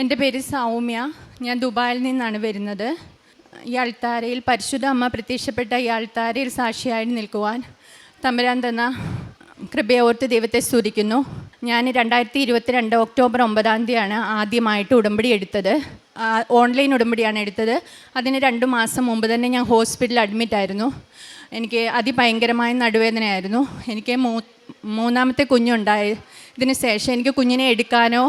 എന്റെ പേര് സൗമ്യ. ഞാൻ ദുബായിൽ നിന്നാണ് വരുന്നത്. ഈ അൾത്താരയിൽ പരിശുദ്ധ അമ്മ പ്രത്യക്ഷപ്പെട്ട ഈ അൾത്താരയിൽ സാക്ഷിയായി നിൽക്കുവാൻ തമ്പുരാൻ തന്ന കൃപയോർത്ത് ദൈവത്തെ സ്തുതിക്കുന്നു. ഞാൻ രണ്ടായിരത്തി ഇരുപത്തിരണ്ട് ഒക്ടോബർ ഒമ്പതാം തീയതിയാണ് ആദ്യമായിട്ട് ഉടമ്പടി എടുത്തത്. ഓൺലൈൻ ഉടമ്പടിയാണ് എടുത്തത്. അതിന് രണ്ട് മാസം മുമ്പ് തന്നെ ഞാൻ ഹോസ്പിറ്റലിൽ അഡ്മിറ്റ് ആയിരുന്നു. എനിക്ക് അതിഭയങ്കരമായ നടുവേദനയായിരുന്നു. എനിക്ക് മൂന്നാമത്തെ കുഞ്ഞുണ്ടായി. ഇതിന് ശേഷം എനിക്ക് കുഞ്ഞിനെ എടുക്കാനോ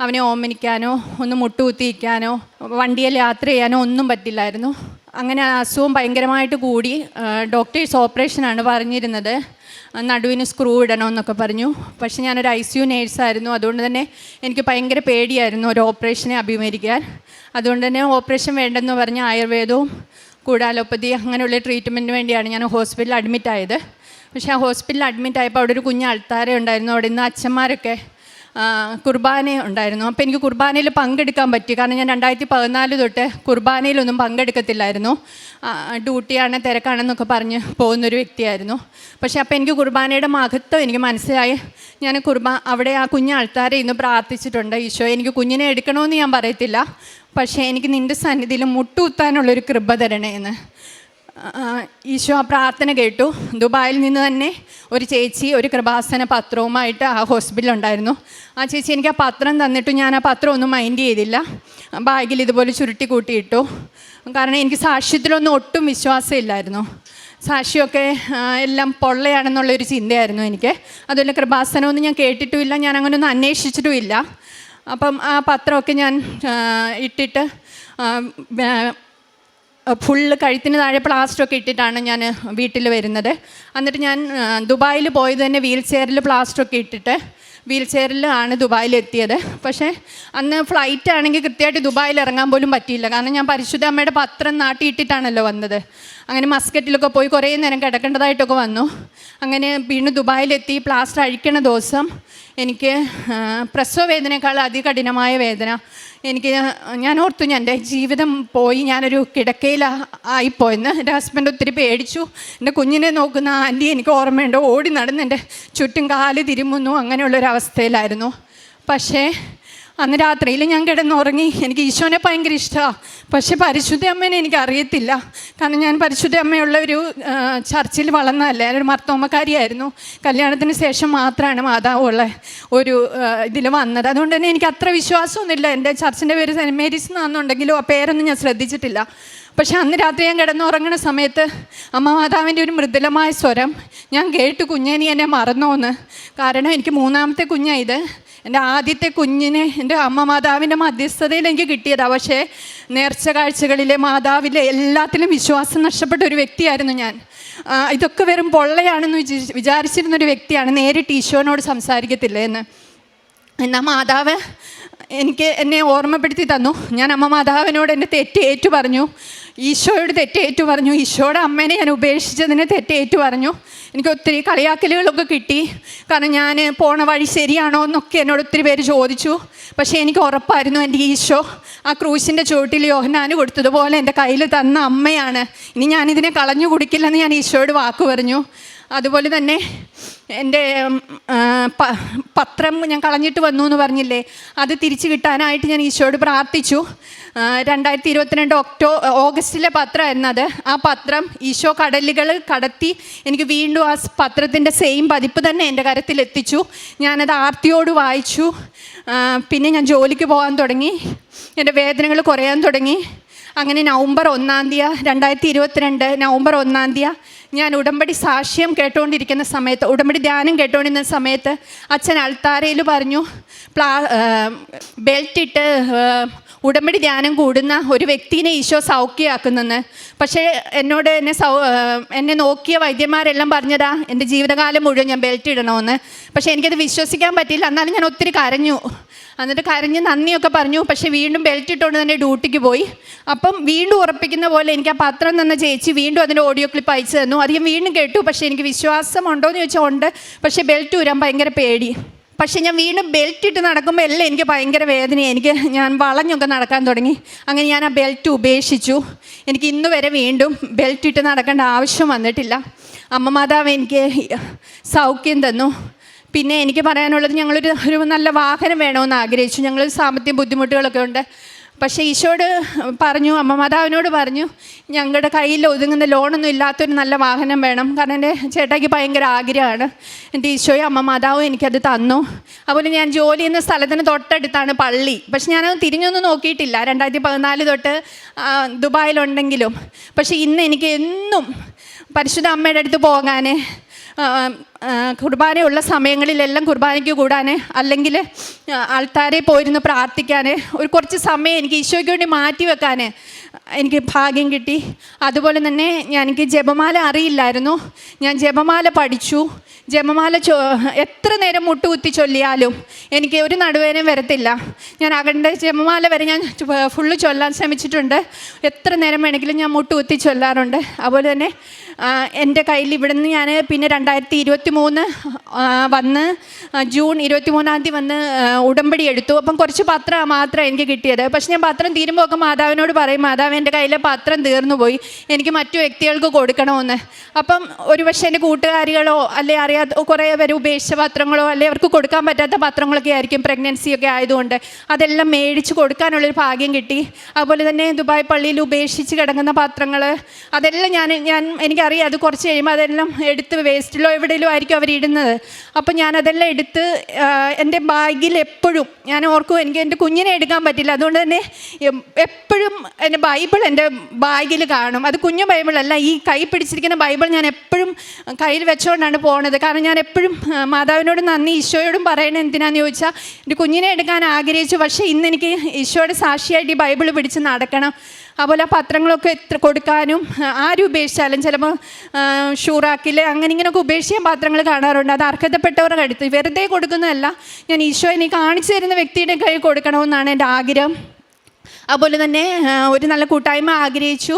അവനെ ഓമനിക്കാനോ ഒന്ന് മുട്ടുകുത്തിയിക്കാനോ വണ്ടിയിൽ യാത്ര ചെയ്യാനോ ഒന്നും പറ്റില്ലായിരുന്നു. അങ്ങനെ അസുഖം ഭയങ്കരമായിട്ട് കൂടി ഡോക്ടേഴ്സ് ഓപ്പറേഷനാണ് പറഞ്ഞിരുന്നത്. നടുവിന് സ്ക്രൂ ഇടണമെന്നൊക്കെ പറഞ്ഞു. പക്ഷേ ഞാനൊരു ഐ സി യു നേഴ്സായിരുന്നു. അതുകൊണ്ട് തന്നെ എനിക്ക് ഭയങ്കര പേടിയായിരുന്നു ഒരു ഓപ്പറേഷനെ അഭിമുഖീകരിക്കാൻ. അതുകൊണ്ട് തന്നെ ഓപ്പറേഷൻ വേണ്ടെന്ന് പറഞ്ഞ് ആയുർവേദവും കൂടാലോപ്പതി അങ്ങനെയുള്ള ട്രീറ്റ്മെന്റിന് വേണ്ടിയാണ് ഞാൻ ഹോസ്പിറ്റലിൽ അഡ്മിറ്റായത്. പക്ഷേ ആ ഹോസ്പിറ്റലിൽ അഡ്മിറ്റായപ്പോൾ അവിടെ ഒരു കുഞ്ഞ് അൾത്താര ഉണ്ടായിരുന്നു. അവിടെ നിന്ന് അച്ഛന്മാരൊക്കെ കുർബാന ഉണ്ടായിരുന്നു. അപ്പോൾ എനിക്ക് കുർബാനയിൽ പങ്കെടുക്കാൻ പറ്റി. കാരണം ഞാൻ രണ്ടായിരത്തി പതിനാല് തൊട്ട് കുർബാനയിലൊന്നും പങ്കെടുക്കത്തില്ലായിരുന്നു. ഡ്യൂട്ടിയാണ് തിരക്കാണെന്നൊക്കെ പറഞ്ഞ് പോകുന്നൊരു വ്യക്തിയായിരുന്നു. പക്ഷേ അപ്പോൾ എനിക്ക് കുർബാനയുടെ മഹത്വം എനിക്ക് മനസ്സിലായി. ഞാൻ കുർബാ അവിടെ ആ കുഞ്ഞ് ആൾക്കാരെ ഇന്ന് പ്രാർത്ഥിച്ചിട്ടുണ്ട്. ഈശോ എനിക്ക് കുഞ്ഞിനെ എടുക്കണമെന്ന് ഞാൻ പറയത്തില്ല. പക്ഷേ എനിക്ക് നിന്റെ സന്നിധിയിൽ മുട്ടുകുത്താനുള്ളൊരു കൃപ തരണേ എന്ന് ഈശോ ആ പ്രാർത്ഥന കേട്ടു. ദുബായിൽ നിന്ന് തന്നെ ഒരു ചേച്ചി ഒരു കൃപാസന പത്രവുമായിട്ട് ആ ഹോസ്പിറ്റലിൽ ഉണ്ടായിരുന്നു ആ ചേച്ചി എനിക്ക് ആ പത്രം തന്നിട്ട് ഞാൻ ആ പത്രം ഒന്നും മൈൻഡ് ചെയ്തില്ല. ബാഗിൽ ഇതുപോലെ ചുരുട്ടി കൂട്ടിയിട്ടു. കാരണം എനിക്ക് സാക്ഷ്യത്തിലൊന്നും ഒട്ടും വിശ്വാസമില്ലായിരുന്നു സാക്ഷിയൊക്കെ എല്ലാം പൊള്ളയാണെന്നുള്ളൊരു ചിന്തയായിരുന്നു എനിക്ക്. അതുപോലെ കൃപാസനമൊന്നും ഞാൻ കേട്ടിട്ടുമില്ല ഞാൻ അങ്ങനെ ഒന്നും അന്വേഷിച്ചിട്ടുമില്ല. അപ്പം ആ പത്രമൊക്കെ ഞാൻ ഇട്ടിട്ട് ഫുള്ള് കഴുത്തിന് താഴെ പ്ലാസ്റ്ററൊക്കെ ഇട്ടിട്ടാണ് ഞാൻ വീട്ടിൽ വരുന്നത്. എന്നിട്ട് ഞാൻ ദുബായിൽ പോയത് തന്നെ വീൽ ചെയറിൽ പ്ലാസ്റ്ററൊക്കെ ഇട്ടിട്ട് വീൽ ചെയറിൽ ആണ് ദുബായിൽ എത്തിയത്. പക്ഷേ അന്ന് ഫ്ലൈറ്റ് ആണെങ്കിൽ കൃത്യമായിട്ട് ദുബായിൽ ഇറങ്ങാൻ പോലും പറ്റിയില്ല. കാരണം ഞാൻ പരിശുദ്ധ അമ്മയുടെ പത്രം നാട്ടിയിട്ടിട്ടാണല്ലോ വന്നത്. അങ്ങനെ മസ്കറ്റിലൊക്കെ പോയി കുറേ നേരം കിടക്കേണ്ടതായിട്ടൊക്കെ വന്നു. അങ്ങനെ വീണ്ടും ദുബായിലെത്തി പ്ലാസ്റ്റർ അഴിക്കണ ദിവസം എനിക്ക് പ്രസവ വേദനയേക്കാൾ അതികഠിനമായ വേദന. എനിക്ക് ഞാൻ ഓർത്തു ഞാൻ എന്റെ ജീവിതം പോയി ഞാനൊരു കിടക്കയിൽ ആയിപ്പോയെന്ന്. എന്റെ ഹസ്ബൻഡ് ഒത്തിരി പേടിച്ചു. എന്റെ കുഞ്ഞിനെ നോക്കുന്ന ആന്റി എനിക്ക് ഓർമ്മയുണ്ട്. ഓടി നടന്ന് എന്റെ ചുറ്റും കാൽ തിരുമുന്നു. അങ്ങനെയുള്ളൊരവസ്ഥയിലായിരുന്നു. പക്ഷേ അന്ന് രാത്രിയിൽ ഞാൻ കിടന്നുറങ്ങി. എനിക്ക് ഈശോനെ ഭയങ്കര ഇഷ്ടമാണ് പക്ഷേ പരിശുദ്ധ അമ്മേനെ എനിക്ക് അറിയത്തില്ല. കാരണം ഞാൻ പരിശുദ്ധ അമ്മയുള്ള ഒരു ചർച്ചിൽ വളർന്നതല്ലേ. ഒരു മർത്തോമക്കാരിയായിരുന്നു. കല്യാണത്തിന് ശേഷം മാത്രമാണ് മാതാവുള്ള ഒരു ഇതിൽ വന്നത്. അതുകൊണ്ട് തന്നെ എനിക്ക് അത്ര വിശ്വാസമൊന്നുമില്ല. എന്റെ ചർച്ചിന്റെ പേര് സെന്റ് മേരീസ് എന്നാണെന്നുണ്ടെങ്കിലും ആ പേരൊന്നും ഞാൻ ശ്രദ്ധിച്ചിട്ടില്ല. പക്ഷെ അന്ന് രാത്രി ഞാൻ കിടന്നുറങ്ങുന്ന സമയത്ത് അമ്മ മാതാവിന്റെ ഒരു മൃദുലമായ സ്വരം ഞാൻ കേട്ട് കുഞ്ഞെ നീ എന്നെ മറന്നോന്ന്. കാരണം എനിക്ക് മൂന്നാമത്തെ കുഞ്ഞായത് എന്റെ ആദ്യത്തെ കുഞ്ഞിനെ എന്റെ അമ്മ മാതാവിന്റെ മധ്യസ്ഥതയിൽ എനിക്ക് കിട്ടിയതാണ് പക്ഷേ നേർച്ച കാഴ്ചകളിലെ മാതാവിലെ എല്ലാത്തിലും വിശ്വാസം നഷ്ടപ്പെട്ട ഒരു വ്യക്തിയായിരുന്നു ഞാൻ. ഇതൊക്കെ വെറും പൊള്ളയാണെന്ന് വിചാ- വിചാരിച്ചിരുന്ന ഒരു വ്യക്തിയാണ്. നേരിട്ട് ഈശോനോട് സംസാരിക്കത്തില്ല എന്ന്. എന്നാൽ മാതാവ് എനിക്ക് എന്നെ ഓർമ്മപ്പെടുത്തി തന്നു. ഞാൻ അമ്മ മാതാവിനോട് എന്നെ തെറ്റ് ഏറ്റു പറഞ്ഞു. ഈശോയോട് തെറ്റ് ഏറ്റു പറഞ്ഞു. ഈശോയുടെ അമ്മേനെ ഞാൻ ഉപേക്ഷിച്ചതിനെ തെറ്റ് ഏറ്റു പറഞ്ഞു. എനിക്ക് ഒത്തിരി കളിയാക്കലുകളൊക്കെ കിട്ടി. കാരണം ഞാൻ പോണ വഴി ശരിയാണോ എന്നൊക്കെ എന്നോട് ഒത്തിരി പേര് ചോദിച്ചു. പക്ഷേ എനിക്ക് ഉറപ്പായിരുന്നു എന്റെ ഈശോ ആ ക്രൂശിന്റെ ചുവട്ടിൽ യോഹനാന് കൊടുത്തതുപോലെ എന്റെ കയ്യിൽ തന്ന അമ്മയാണ്. ഇനി ഞാനിതിനെ കളഞ്ഞു കുടിക്കില്ലെന്ന് ഞാൻ ഈശോയോട് വാക്ക് പറഞ്ഞു. അതുപോലെ തന്നെ എന്റെ പത്രം ഞാൻ കളഞ്ഞിട്ട് വന്നു എന്ന് പറഞ്ഞില്ലേ? അത് തിരിച്ചു കിട്ടാനായിട്ട് ഞാൻ ഈശോയോട് പ്രാർത്ഥിച്ചു. രണ്ടായിരത്തി ഇരുപത്തിരണ്ട് ഒക്ടോ ഓഗസ്റ്റിലെ പത്രമായിരുന്നു അത്. ആ പത്രം ഈശോ കടലുകൾ കടത്തി എനിക്ക് വീണ്ടും ആ പത്രത്തിന്റെ സെയിം പതിപ്പ് തന്നെ എന്റെ കരത്തിൽ എത്തിച്ചു. ഞാനത് ആർത്തിയോട് വായിച്ചു. പിന്നെ ഞാൻ ജോലിക്ക് പോകാൻ തുടങ്ങി. എന്റെ വേദനകൾ കുറയാൻ തുടങ്ങി. അങ്ങനെ നവംബർ ഒന്നാം തീയതി രണ്ടായിരത്തി ഇരുപത്തിരണ്ട് നവംബർ ഒന്നാം തീയതി ഞാൻ ഉടമ്പടി സാക്ഷ്യം കേട്ടുകൊണ്ടിരിക്കുന്ന സമയത്ത് ഉടമ്പടി ധ്യാനം കേട്ടുകൊണ്ടിരുന്ന സമയത്ത് അച്ഛൻ അൾത്താരയിൽ പറഞ്ഞു പ്ലാ ബെൽറ്റ് ഇട്ട് ആ, ഉടമ്പടി ധ്യാനം കൂടുന്ന ഒരു വ്യക്തിനെ ഈശോ സൗഖ്യമാക്കുന്നെന്ന് പക്ഷേ എന്നോട് എന്നെ സൗ എന്നെ നോക്കിയ വൈദ്യന്മാരെല്ലാം പറഞ്ഞതാ എന്റെ ജീവിതകാലം മുഴുവൻ ഞാൻ ബെൽറ്റ് ഇടണമെന്ന് പക്ഷേ എനിക്കത് വിശ്വസിക്കാൻ പറ്റിയില്ല. എന്നാലും ഞാൻ ഒത്തിരി കരഞ്ഞു. എന്നിട്ട് കരഞ്ഞ് നന്ദിയൊക്കെ പറഞ്ഞു. പക്ഷേ വീണ്ടും ബെൽറ്റ് ഇട്ടുകൊണ്ട് തന്നെ ഡ്യൂട്ടിക്ക് പോയി. അപ്പം വീണ്ടും ഉറപ്പിക്കുന്ന പോലെ എനിക്ക് ആ പത്രം തന്ന ചേച്ചി വീണ്ടും അതിന്റെ ഓഡിയോ ക്ലിപ്പ് അയച്ചു തന്നു. അധികം വീണ്ടും കേട്ടു. പക്ഷേ എനിക്ക് വിശ്വാസം എന്ന് ചോദിച്ചാൽ ഉണ്ട്. പക്ഷേ ബെൽറ്റ് ഊരാൻ ഭയങ്കര പേടി. പക്ഷേ ഞാൻ വീണ്ടും ബെൽറ്റ് ഇട്ട് നടക്കുമ്പോൾ എല്ലാം എനിക്ക് ഭയങ്കര വേദനയാണ് എനിക്ക് ഞാൻ വളഞ്ഞൊക്കെ നടക്കാൻ തുടങ്ങി. അങ്ങനെ ഞാൻ ആ ബെൽറ്റ് ഉപേക്ഷിച്ചു. എനിക്ക് ഇന്ന് വരെ വീണ്ടും ബെൽറ്റ് ഇട്ട് നടക്കേണ്ട ആവശ്യം വന്നിട്ടില്ല. അമ്മ മാതാവ് എനിക്ക് സൗഖ്യം തന്നു. പിന്നെ എനിക്ക് പറയാനുള്ളത് ഞങ്ങളൊരു ഒരു നല്ല വാഹനം വേണമെന്ന് ആഗ്രഹിച്ചു. ഞങ്ങൾ സാമ്പത്തിക ബുദ്ധിമുട്ടുകളൊക്കെ ഉണ്ട്. പക്ഷേ ഈശോട് പറഞ്ഞു അമ്മ മാതാവിനോട് പറഞ്ഞു ഞങ്ങളുടെ കയ്യിൽ ഒതുങ്ങുന്ന ലോണൊന്നും ഇല്ലാത്തൊരു നല്ല വാഹനം വേണം. കാരണം എന്റെ ചേട്ടായിക്ക് ഭയങ്കര ആഗ്രഹമാണ്. എന്റെ ഈശോയും അമ്മ മാതാവും എനിക്കത് തന്നു. അതുപോലെ ഞാൻ ജോലി ചെയ്യുന്ന സ്ഥലത്തിന് തൊട്ടടുത്താണ് പള്ളി. പക്ഷെ ഞാനത് തിരിഞ്ഞൊന്നും നോക്കിയിട്ടില്ല. രണ്ടായിരത്തി പതിനാല് തൊട്ട് ദുബായിലുണ്ടെങ്കിലും. പക്ഷേ ഇന്ന് എനിക്ക് എന്നും പരിശുദ്ധ അമ്മയുടെ അടുത്ത് പോകാൻ കുർബാനയുള്ള സമയങ്ങളിലെല്ലാം കുർബാനയ്ക്ക് കൂടാൻ അല്ലെങ്കിൽ ആൾക്കാരെ പോയിരുന്ന് പ്രാർത്ഥിക്കാൻ ഒരു കുറച്ച് സമയം എനിക്ക് ഈശോയ്ക്ക് വേണ്ടി മാറ്റി വെക്കാൻ എനിക്ക് ഭാഗ്യം കിട്ടി. അതുപോലെ തന്നെ ഞാൻ എനിക്ക് ജപമാല അറിയില്ലായിരുന്നു. ഞാൻ ജപമാല പഠിച്ചു. ജപമാല ചോ എത്ര നേരം മുട്ടുകുത്തി ചൊല്ലിയാലും എനിക്ക് ഒരു നടുവേനും വരത്തില്ല. ഞാൻ അകണ്ട ജപമാല വരെ ഞാൻ ഫുള്ള് ചൊല്ലാൻ ശ്രമിച്ചിട്ടുണ്ട്. എത്ര നേരം വേണമെങ്കിലും ഞാൻ മുട്ടുകുത്തി ചൊല്ലാറുണ്ട്. അതുപോലെ തന്നെ എന്റെ കയ്യിൽ ഇവിടുന്ന് ഞാൻ പിന്നെ രണ്ടായിരത്തി ഇരുപത്തി മൂന്ന് വന്ന് ജൂൺ ഇരുപത്തി മൂന്നാം തീയതി വന്ന് ഉടമ്പടി എടുത്തു. അപ്പം കുറച്ച് പത്രം മാത്രം എനിക്ക് കിട്ടിയത്. പക്ഷെ ഞാൻ പത്രം തീരുമ്പോൾ ഒക്കെ മാതാവിനോട് പറയും മാതാവ് എന്റെ കയ്യിലെ പത്രം തീർന്നു പോയി. എനിക്ക് മറ്റു വ്യക്തികൾക്ക് കൊടുക്കണമെന്ന്. അപ്പം ഒരു പക്ഷേ എന്റെ കൂട്ടുകാരികളോ അല്ലെ അറിയാത്ത കുറേ പേര് ഉപേക്ഷിച്ച പത്രങ്ങളോ അല്ലെ അവർക്ക് കൊടുക്കാൻ പറ്റാത്ത പത്രങ്ങളൊക്കെ ആയിരിക്കും പ്രഗ്നൻസി ഒക്കെ ആയതുകൊണ്ട് അതെല്ലാം മേടിച്ച് കൊടുക്കാനുള്ളൊരു ഭാഗ്യം കിട്ടി. അതുപോലെ തന്നെ ദുബായ് പള്ളിയിൽ ഉപേക്ഷിച്ച് കിടക്കുന്ന പത്രങ്ങൾ അതെല്ലാം ഞാൻ ഞാൻ എനിക്കറിയാം. അത് കുറച്ച് കഴിയുമ്പോൾ അതെല്ലാം എടുത്ത് വേസ്റ്റിലോ എവിടെയെങ്കിലും ആയിരിക്കും അവരിടുന്നത് അപ്പോൾ ഞാൻ അതെല്ലാം എടുത്ത് എന്റെ ബാഗിൽ എപ്പോഴും ഞാൻ ഓർക്കും എനിക്ക് എന്റെ കുഞ്ഞിനെ എടുക്കാൻ പറ്റില്ല. അതുകൊണ്ട് തന്നെ എപ്പോഴും എന്റെ ബൈബിൾ എന്റെ ബാഗിൽ കാണും. അത് കുഞ്ഞു ബൈബിളല്ല ഈ കൈ പിടിച്ചിരിക്കുന്ന ബൈബിൾ ഞാൻ എപ്പോഴും കയ്യിൽ വെച്ചുകൊണ്ടാണ് പോണത്. കാരണം ഞാൻ എപ്പോഴും മാതാവിനോട് നന്ദി ഈശോയോടും പറയണത് എന്തിനാന്ന് ചോദിച്ചാൽ എന്റെ കുഞ്ഞിനെ എടുക്കാൻ ആഗ്രഹിച്ചു. പക്ഷേ ഇന്ന് എനിക്ക് ഈശോയുടെ സാക്ഷിയായിട്ട് ഈ ബൈബിൾ പിടിച്ച് നടക്കണം. അതുപോലെ ആ പത്രങ്ങളൊക്കെ എത്ര കൊടുക്കാനും ആരും ഉപേക്ഷിച്ചാലും ചിലപ്പോൾ ഷൂറാക്കിൽ അങ്ങനെ ഇങ്ങനെയൊക്കെ ഉപേക്ഷിക്കാൻ പാത്രങ്ങൾ കാണാറുണ്ട്. അത് അർഹതപ്പെട്ടവരുടെ അടുത്ത് വെറുതെ കൊടുക്കുന്നതല്ല. ഞാൻ ഈശോ എനിക്ക് കാണിച്ചു തരുന്ന വ്യക്തിയുടെ കയ്യിൽ കൊടുക്കണമെന്നാണ് എന്റെ ആഗ്രഹം. അതുപോലെ തന്നെ ഒരു നല്ല കൂട്ടായ്മ ആഗ്രഹിച്ചു.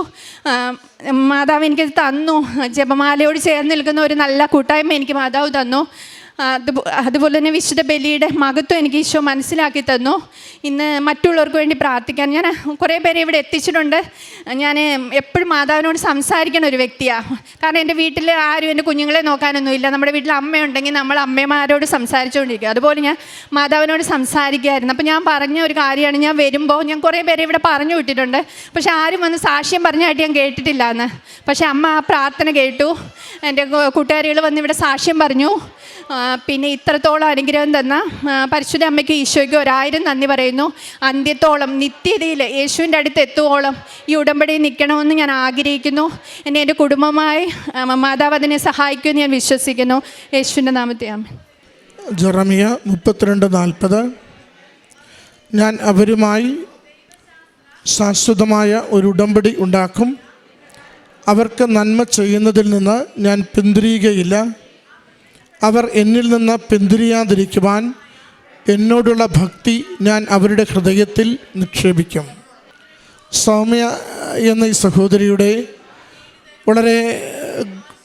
മാതാവ് എനിക്കത് തന്നു. ജപമാലയോട് ചേർന്ന് നിൽക്കുന്ന ഒരു നല്ല കൂട്ടായ്മ എനിക്ക് മാതാവ് തന്നു. അതുപോലെ തന്നെ വിശുദ്ധ ബലിയുടെ മഹത്വം എനിക്ക് ഈശോ മനസ്സിലാക്കി തന്നു. ഇന്ന് മറ്റുള്ളവർക്ക് വേണ്ടി പ്രാർത്ഥിക്കാൻ ഞാൻ കുറേ പേരെ ഇവിടെ എത്തിച്ചിട്ടുണ്ട്. ഞാൻ എപ്പോഴും മാതാവിനോട് സംസാരിക്കുന്ന ഒരു വ്യക്തിയാണ് കാരണം എന്റെ വീട്ടിൽ ആരും എന്റെ കുഞ്ഞുങ്ങളെ നോക്കാനൊന്നുമില്ല നമ്മുടെ വീട്ടിൽ അമ്മയുണ്ടെങ്കിൽ നമ്മൾ അമ്മമാരോട് സംസാരിച്ചുകൊണ്ടിരിക്കും. അതുപോലെ ഞാൻ മാതാവിനോട് സംസാരിക്കുമായിരുന്നു അപ്പോൾ ഞാൻ പറഞ്ഞ ഒരു കാര്യമാണ് ഞാൻ വരുമ്പോൾ ഞാൻ കുറേ പേരെ ഇവിടെ പറഞ്ഞു വിട്ടിട്ടുണ്ട്. പക്ഷെ ആരും വന്ന് സാക്ഷ്യം പറഞ്ഞായിട്ട് ഞാൻ കേട്ടിട്ടില്ല എന്ന് പക്ഷേ അമ്മ ആ പ്രാർത്ഥന കേട്ടു. എന്റെ കൂട്ടുകാരികൾ വന്ന് ഇവിടെ സാക്ഷ്യം പറഞ്ഞു. പിന്നെ ഇത്രത്തോളം അനുഗ്രഹം തന്ന പരിശുദ്ധ അമ്മയ്ക്ക് ഈശോയ്ക്ക് ഒരായിരം നന്ദി പറയുന്നു. അന്ത്യത്തോളം നിത്യതയിൽ യേശുവിന്റെ അടുത്ത് എത്തുവോളം ഈ ഉടമ്പടി നിൽക്കണമെന്ന് ഞാൻ ആഗ്രഹിക്കുന്നു. എന്നെ എന്റെ കുടുംബമായി മാതാവ് അതിനെ സഹായിക്കുമെന്ന് ഞാൻ വിശ്വസിക്കുന്നു. യേശുവിന്റെ നാമത്തെ അമ്മ ജറമിയ മുപ്പത്തിരണ്ട് നാൽപ്പത്. ഞാൻ അവരുമായി ശാശ്വതമായ ഒരു ഉടമ്പടി ഉണ്ടാക്കും. അവർക്ക് നന്മ ചെയ്യുന്നതിൽ നിന്ന് ഞാൻ പിന്തിരിയുകയില്ല. അവർ എന്നിൽ നിന്ന് പിന്തിരിയാതിരിക്കുവാൻ എന്നോടുള്ള ഭക്തി ഞാൻ അവരുടെ ഹൃദയത്തിൽ നിക്ഷേപിക്കും. സൗമ്യ എന്ന ഈ സഹോദരിയുടെ വളരെ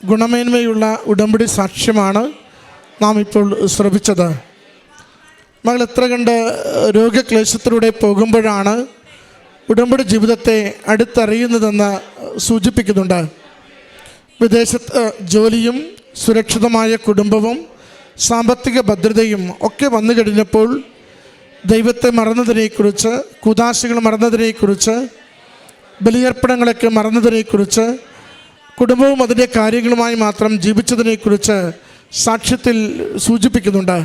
ഗുണമേന്മയുള്ള ഉടമ്പടി സാക്ഷ്യമാണ് നാം ഇപ്പോൾ ശ്രവിച്ചത്. മകൾ എത്ര കണ്ട് രോഗക്ലേശത്തിലൂടെ പോകുമ്പോഴാണ് ഉടമ്പടി ജീവിതത്തെ അടുത്തറിയുന്നതെന്ന് സൂചിപ്പിക്കുന്നുണ്ട്. വിദേശത്ത് ജോലിയും സുരക്ഷിതമായ കുടുംബവും സാമ്പത്തിക ഭദ്രതയും ഒക്കെ വന്നു കഴിഞ്ഞപ്പോൾ ദൈവത്തെ മറന്നതിനെക്കുറിച്ച് കുദാശികൾ മറന്നതിനെക്കുറിച്ച് ബലിയർപ്പണങ്ങളൊക്കെ മറന്നതിനെക്കുറിച്ച് കുടുംബവും അതിന്റെ കാര്യങ്ങളുമായി മാത്രം ജീവിച്ചതിനെക്കുറിച്ച് സാക്ഷ്യത്തിൽ സൂചിപ്പിക്കുന്നുണ്ട്.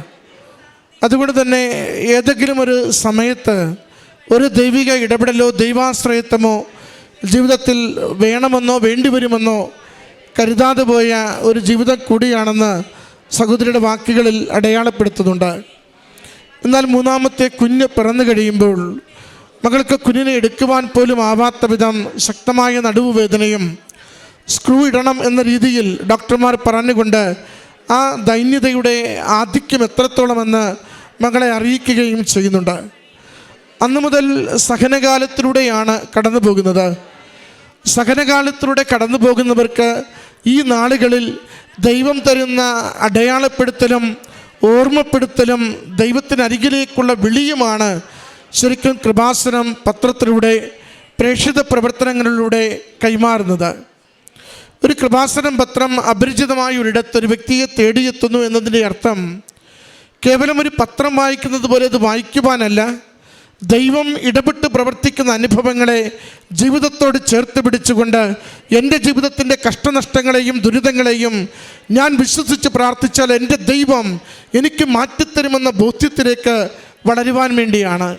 അതുകൊണ്ട് തന്നെ ഏതെങ്കിലും ഒരു സമയത്ത് ഒരു ദൈവിക ഇടപെടലോ ദൈവാശ്രയത്വമോ ജീവിതത്തിൽ വേണമെന്നോ വേണ്ടിവരുമെന്നോ കരുതാതെ പോയ ഒരു ജീവിതം കൂടിയാണെന്ന് സഹോദരിയുടെ വാക്കുകളിൽ അടയാളപ്പെടുത്തുന്നുണ്ട്. എന്നാൽ മൂന്നാമത്തെ കുഞ്ഞ് പിറന്നു കഴിയുമ്പോൾ മകൾക്ക് കുഞ്ഞിനെ എടുക്കുവാൻ പോലും ആവാത്ത വിധം ശക്തമായ നടുവുവേദനയും സ്ക്രൂ ഇടണം എന്ന രീതിയിൽ ഡോക്ടർമാർ പറഞ്ഞുകൊണ്ട് ആ ദൈന്യതയുടെ ആധിക്യം എത്രത്തോളമെന്ന് മകളെ അറിയിക്കുകയും ചെയ്യുന്നുണ്ട്. അന്നു മുതൽ സഹനകാലത്തിലൂടെയാണ് കടന്നു പോകുന്നത് സഹനകാലത്തിലൂടെ കടന്നു പോകുന്നവർക്ക് ഈ നാളുകളിൽ ദൈവം തരുന്ന അടയാളപ്പെടുത്തലും ഓർമ്മപ്പെടുത്തലും ദൈവത്തിനരികിലേക്കുള്ള വിളിയുമാണ് ശരിക്കും കൃപാസനം പത്രത്തിലൂടെ പ്രേക്ഷിത പ്രവർത്തനങ്ങളിലൂടെ കൈമാറുന്നത്. ഒരു കൃപാസനം പത്രം അപരിചിതമായ ഒരിടത്ത് ഒരു വ്യക്തിയെ തേടിയെത്തുന്നു എന്നതിന്റെ അർത്ഥം കേവലം ഒരു പത്രം വായിക്കുന്നത് പോലെ അത് വായിക്കുവാനല്ല ദൈവം ഇടപെട്ട് പ്രവർത്തിക്കുന്ന അനുഭവങ്ങളെ ജീവിതത്തോട് ചേർത്ത് പിടിച്ചുകൊണ്ട് എന്റെ ജീവിതത്തിന്റെ കഷ്ടനഷ്ടങ്ങളെയും ദുരിതങ്ങളെയും ഞാൻ വിശ്വസിച്ച് പ്രാർത്ഥിച്ചാൽ എന്റെ ദൈവം എനിക്ക് മാറ്റിത്തരുമെന്ന ബോധ്യത്തിലേക്ക് വളരുവാൻ വേണ്ടിയാണ്.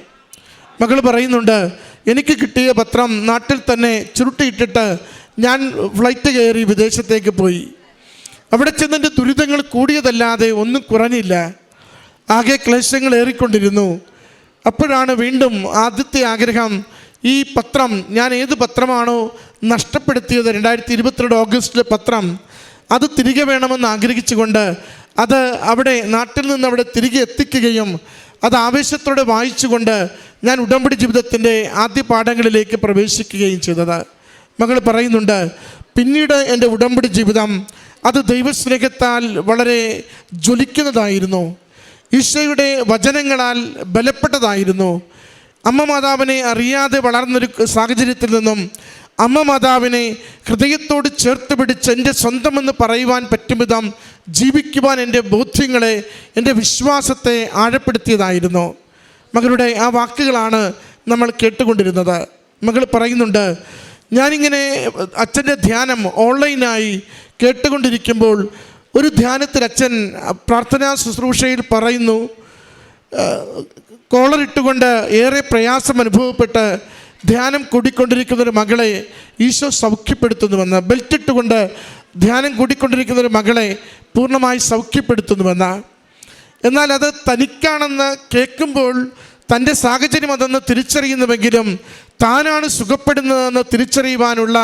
മകൾ പറയുന്നുണ്ട് എനിക്ക് കിട്ടിയ പത്രം നാട്ടിൽ തന്നെ ചുരുട്ടിയിട്ടിട്ട് ഞാൻ ഫ്ലൈറ്റ് കയറി വിദേശത്തേക്ക് പോയി. അവിടെ ചെന്നതിന്റെ ദുരിതങ്ങൾ കൂടിയതല്ലാതെ ഒന്നും കുറഞ്ഞില്ല. ആകെ ക്ലേശങ്ങൾ ഏറിക്കൊണ്ടിരുന്നു. അപ്പോഴാണ് വീണ്ടും ആദ്യത്തെ ആഗ്രഹം ഈ പത്രം ഞാൻ ഏത് പത്രമാണോ നഷ്ടപ്പെടുത്തിയത് രണ്ടായിരത്തി ഇരുപത്തിരണ്ട് ഓഗസ്റ്റിലെ പത്രം അത് തിരികെ വേണമെന്ന് ആഗ്രഹിച്ചുകൊണ്ട് അത് അവിടെ നാട്ടിൽ നിന്ന് അവിടെ തിരികെ എത്തിക്കുകയും അത് ആവേശത്തോടെ വായിച്ചുകൊണ്ട് ഞാൻ ഉടമ്പടി ജീവിതത്തിന്റെ ആദ്യ പാഠങ്ങളിലേക്ക് പ്രവേശിക്കുകയും ചെയ്തത്. മകൾ പറയുന്നുണ്ട് പിന്നീട് എന്റെ ഉടമ്പടി ജീവിതം അത് ദൈവസ്നേഹത്താൽ വളരെ ജ്വലിക്കുന്നതായിരുന്നു. ഈശോയുടെ വചനങ്ങളാൽ ബലപ്പെട്ടതായിരുന്നു. അമ്മ മാതാവിനെ അറിയാതെ വളർന്നൊരു സാഹചര്യത്തിൽ നിന്നും അമ്മ മാതാവിനെ ഹൃദയത്തോട് ചേർത്ത് പിടിച്ച് എന്റെ സ്വന്തമെന്ന് പറയുവാൻ പറ്റും വിധം ജീവിക്കുവാൻ എന്റെ ബോധ്യങ്ങളെ എന്റെ വിശ്വാസത്തെ ആഴപ്പെടുത്തിയതായിരുന്നു. മകളുടെ ആ വാക്കുകളാണ് നമ്മൾ കേട്ടുകൊണ്ടിരുന്നത്. മകൾ പറയുന്നുണ്ട് ഞാനിങ്ങനെ അച്ഛന്റെ ധ്യാനം ഓൺലൈനായി കേട്ടുകൊണ്ടിരിക്കുമ്പോൾ ഒരു ധ്യാനത്തിൽ അച്ഛൻ പ്രാർത്ഥനാ ശുശ്രൂഷയിൽ പറയുന്നു കോളറിട്ടുകൊണ്ട് ഏറെ പ്രയാസം അനുഭവപ്പെട്ട് ധ്യാനം കൂടിക്കൊണ്ടിരിക്കുന്ന ഒരു മകളെ ഈശോ സൗഖ്യപ്പെടുത്തുന്നുവെന്ന് ബെൽറ്റ് ഇട്ടുകൊണ്ട് ധ്യാനം കൂടിക്കൊണ്ടിരിക്കുന്ന ഒരു മകളെ പൂർണമായി സൗഖ്യപ്പെടുത്തുന്നുവെന്ന്. എന്നാൽ അത് തനിക്കാണെന്ന് കേൾക്കുമ്പോൾ തന്റെ സാഹചര്യം അതെന്ന് തിരിച്ചറിയുന്നുവെങ്കിലും താനാണ് സുഖപ്പെടുന്നതെന്ന് തിരിച്ചറിയുവാനുള്ള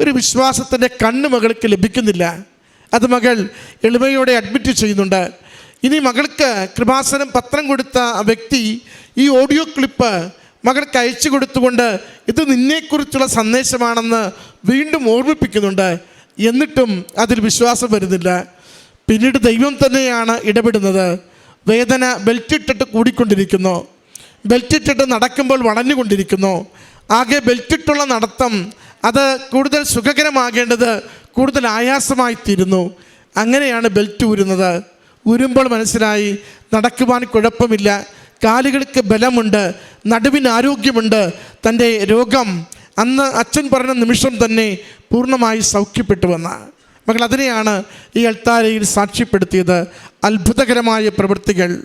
ഒരു വിശ്വാസത്തിന്റെ കണ്ണ് മകൾക്ക് ലഭിക്കുന്നില്ല. അത് മകൾ എളിമയോടെ അഡ്മിറ്റ് ചെയ്യുന്നുണ്ട്. ഇനി മകൾക്ക് കൃപാസനം പത്രം കൊടുത്ത വ്യക്തി ഈ ഓഡിയോ ക്ലിപ്പ് മകൾക്ക് അയച്ചു കൊടുത്തുകൊണ്ട് ഇത് നിന്നെക്കുറിച്ചുള്ള സന്ദേശമാണെന്ന് വീണ്ടും ഓർമ്മിപ്പിക്കുന്നുണ്ട്. എന്നിട്ടും അതിൽ വിശ്വാസം വരുന്നില്ല. പിന്നീട് ദൈവം തന്നെയാണ് ഇടപെടുന്നത്. വേദന ബെൽറ്റിട്ടിട്ട് കൂടിക്കൊണ്ടിരിക്കുന്നു. ബെൽറ്റിട്ടിട്ട് നടക്കുമ്പോൾ വളഞ്ഞുകൊണ്ടിരിക്കുന്നു. ആകെ ബെൽറ്റിട്ടുള്ള നടത്തം അത് കൂടുതൽ സുഖകരമാകേണ്ടത് കൂടുതൽ ആയാസമായി തീരുന്നു അങ്ങനെയാണ് ബെൽറ്റ് ഊരുന്നത്. ഊരുമ്പോൾ മനസ്സിലായി നടക്കുവാൻ കുഴപ്പമില്ല. കാലുകൾക്ക് ബലമുണ്ട് നടുവിന് ആരോഗ്യമുണ്ട്. തന്റെ രോഗം അന്ന് അച്ഛൻ പറഞ്ഞ നിമിഷം തന്നെ പൂർണമായി സൗഖ്യപ്പെട്ടുവെന്ന് മകൾ അതിനെയാണ് ഈ അൾത്താരയിൽ സാക്ഷ്യപ്പെടുത്തിയത്. അത്ഭുതകരമായ പ്രവൃത്തികൾ.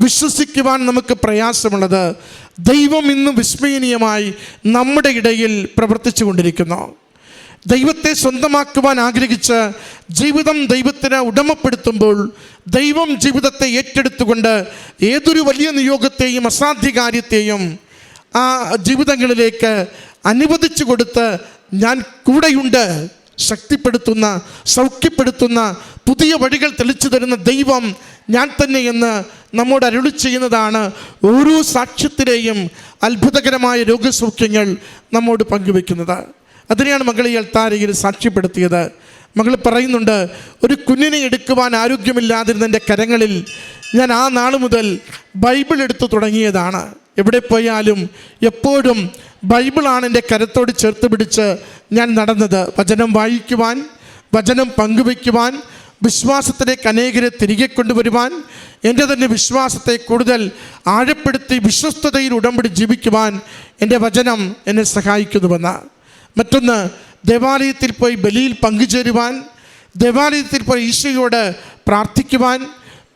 വിശ്വസിക്കുവാൻ നമുക്ക് പ്രയാസമുള്ളത്. ദൈവം ഇന്നും വിസ്മയനീയമായി നമ്മുടെ ഇടയിൽ പ്രവർത്തിച്ചു കൊണ്ടിരിക്കുന്നു ദൈവത്തെ സ്വന്തമാക്കുവാൻ ആഗ്രഹിച്ച് ജീവിതം ദൈവത്തിന് ഉടമപ്പെടുത്തുമ്പോൾ ദൈവം ജീവിതത്തെ ഏറ്റെടുത്തുകൊണ്ട് ഏതൊരു വലിയ നിയോഗത്തെയും അസാധ്യ കാര്യത്തെയും ആ ജീവിതങ്ങളിലേക്ക് അനുവദിച്ചു കൊടുത്ത് ഞാൻ കൂടെയുണ്ട്. ശക്തിപ്പെടുത്തുന്ന സൗഖ്യപ്പെടുത്തുന്ന പുതിയ വഴികൾ തെളിച്ചു തരുന്ന ദൈവം ഞാൻ തന്നെയെന്ന് നമ്മോട് അരുളി ചെയ്യുന്നതാണ് ഓരോ സാക്ഷ്യത്തിലെയും അത്ഭുതകരമായ രോഗസൗഖ്യങ്ങൾ നമ്മോട് പങ്കുവെക്കുന്നത് അതിനെയാണ് മകൾ ഈ അൾത്താരയിൽ സാക്ഷ്യപ്പെടുത്തിയത്. മകൾ പറയുന്നുണ്ട് ഒരു കുഞ്ഞിനെ എടുക്കുവാൻ ആരോഗ്യമില്ലാതിരുന്ന എന്റെ കരങ്ങളിൽ ഞാൻ ആ നാൾ മുതൽ ബൈബിൾ എടുത്തു തുടങ്ങിയതാണ്. എവിടെ പോയാലും എപ്പോഴും ബൈബിളാണ് എന്റെ കരത്തോട് ചേർത്ത് പിടിച്ച് ഞാൻ നടന്നത്. വചനം വായിക്കുവാൻ വചനം പങ്കുവയ്ക്കുവാൻ വിശ്വാസത്തിലേക്ക് അനേകരെ തിരികെ കൊണ്ടുവരുവാൻ എന്റെ തന്നെ വിശ്വാസത്തെ കൂടുതൽ ആഴപ്പെടുത്തി വിശ്വസ്തതയിൽ ഉടമ്പടി ജീവിക്കുവാൻ എന്റെ വചനം എന്നെ സഹായിക്കുന്നുവെന്ന് മറ്റൊന്ന് ദേവാലയത്തിൽ പോയി ബലിയിൽ പങ്കുചേരുവാൻ ദേവാലയത്തിൽ പോയി ഈശോയോട് പ്രാർത്ഥിക്കുവാൻ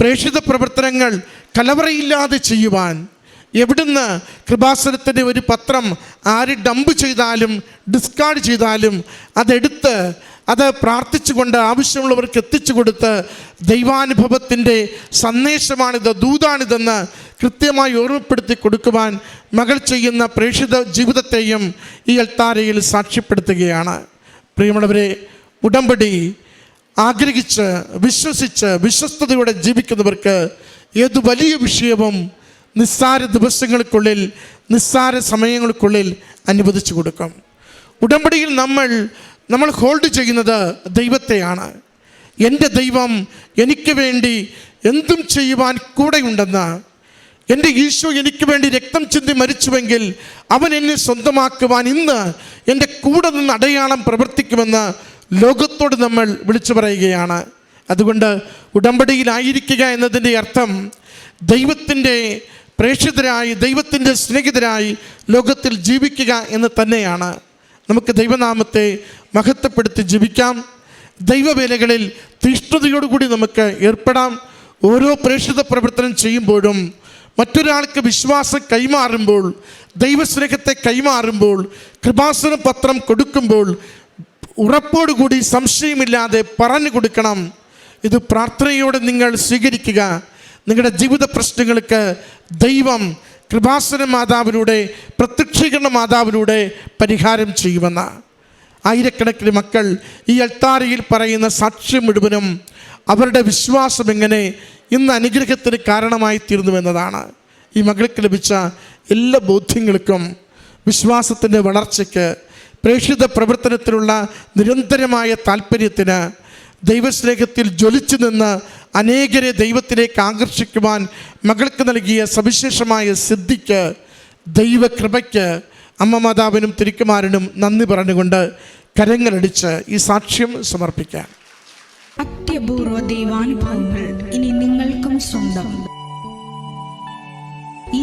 പ്രേക്ഷിത പ്രവർത്തനങ്ങൾ കലവറയില്ലാതെ ചെയ്യുവാൻ. എവിടുന്ന് കൃപാസനത്തിന്റെ ഒരു പത്രം ആര് ഡംപ് ചെയ്താലും ഡിസ്കാർഡ് ചെയ്താലും അതെടുത്ത് അത് പ്രാർത്ഥിച്ചുകൊണ്ട് ആവശ്യമുള്ളവർക്ക് എത്തിച്ചു കൊടുത്ത് ദൈവാനുഭവത്തിന്റെ സന്ദേശമാണിത് ദൂതാണിതെന്ന് കൃത്യമായി ഓർമ്മപ്പെടുത്തി കൊടുക്കുവാൻ മകൾ ചെയ്യുന്ന പ്രേക്ഷിത ജീവിതത്തെയും ഈ അൽത്താരയിൽ സാക്ഷ്യപ്പെടുത്തുകയാണ്. പ്രിയമുള്ളവരെ ഉടമ്പടി ആഗ്രഹിച്ച് വിശ്വസിച്ച് വിശ്വസ്തയോടെ ജീവിക്കുന്നവർക്ക് ഏതു വലിയ വിഷയവും നിസ്സാര ദിവസങ്ങൾക്കുള്ളിൽ നിസ്സാര സമയങ്ങൾക്കുള്ളിൽ അനുവദിച്ചു കൊടുക്കും. ഉടമ്പടിയിൽ നമ്മൾ നമ്മൾ ഹോൾഡ് ചെയ്യുന്നത് ദൈവത്തെയാണ്. എന്റെ ദൈവം എനിക്ക് വേണ്ടി എന്തും ചെയ്യുവാൻ കൂടെയുണ്ടെന്ന്. എന്റെ ഈശോ എനിക്ക് വേണ്ടി രക്തം ചിന്തി മരിച്ചുവെങ്കിൽ അവൻ എന്നെ സ്വന്തമാക്കുവാൻ ഇന്ന് എന്റെ കൂടെ നിന്ന് അടയാളം പ്രവർത്തിക്കുമെന്ന് ലോകത്തോട് നമ്മൾ വിളിച്ചു പറയുകയാണ്. അതുകൊണ്ട് ഉടമ്പടിയിലായിരിക്കുക എന്നതിന്റെ അർത്ഥം ദൈവത്തിന്റെ പ്രേക്ഷിതരായി ദൈവത്തിന്റെ സ്നേഹിതരായി ലോകത്തിൽ ജീവിക്കുക എന്ന് തന്നെയാണ്. നമുക്ക് ദൈവനാമത്തെ മഹത്വപ്പെടുത്തി ജീവിക്കാം. ദൈവവേലകളിൽ തീഷ്ണതയോടുകൂടി നമുക്ക് ഏർപ്പെടാം. ഓരോ പ്രേക്ഷിത പ്രവർത്തനം ചെയ്യുമ്പോഴും മറ്റൊരാൾക്ക് വിശ്വാസം കൈമാറുമ്പോൾ ദൈവസ്നേഹത്തെ കൈമാറുമ്പോൾ കൃപാസന പത്രം കൊടുക്കുമ്പോൾ ഉറപ്പോടുകൂടി സംശയമില്ലാതെ പറഞ്ഞു കൊടുക്കണം. ഇത് പ്രാർത്ഥനയോടെ നിങ്ങൾ സ്വീകരിക്കുക. നിങ്ങളുടെ ജീവിത പ്രശ്നങ്ങൾക്ക് ദൈവം കൃപാസന മാതാവിലൂടെ പ്രത്യക്ഷീകരണ മാതാവിലൂടെ പരിഹാരം ചെയ്യുമെന്ന് ആയിരക്കണക്കിന് മക്കൾ ഈ അൾത്താരയിൽ പറയുന്ന സാക്ഷ്യം മുഴുവനും അവരുടെ വിശ്വാസം എങ്ങനെ ഇന്ന് അനുഗ്രഹത്തിന് കാരണമായി തീർന്നുവെന്നതാണ്. ഈ മകൾക്ക് ലഭിച്ച എല്ലാ ബോധ്യങ്ങൾക്കും വിശ്വാസത്തിന്റെ വളർച്ചയ്ക്ക് പ്രേക്ഷിത പ്രവർത്തനത്തിലുള്ള നിരന്തരമായ താല്പര്യത്തിന് ദൈവസ്നേഹത്തിൽ ജ്വലിച്ചു നിന്ന് അനേകരെ ദൈവത്തിലേക്ക് ആകർഷിക്കുവാൻ മകൾക്ക് നൽകിയ സവിശേഷമായ സിദ്ധിക്ക് ദൈവകൃപയ്ക്ക് അമ്മ മാതാവിനും തിരുക്കുമാരനും നന്ദി പറഞ്ഞുകൊണ്ട് കരങ്ങളടിച്ച് ഈ സാക്ഷ്യം സമർപ്പിക്കാം. അത്യപൂർവ ദൈവാനുഭവങ്ങൾ ഇനി നിങ്ങൾക്കും സ്വന്തം. ഈ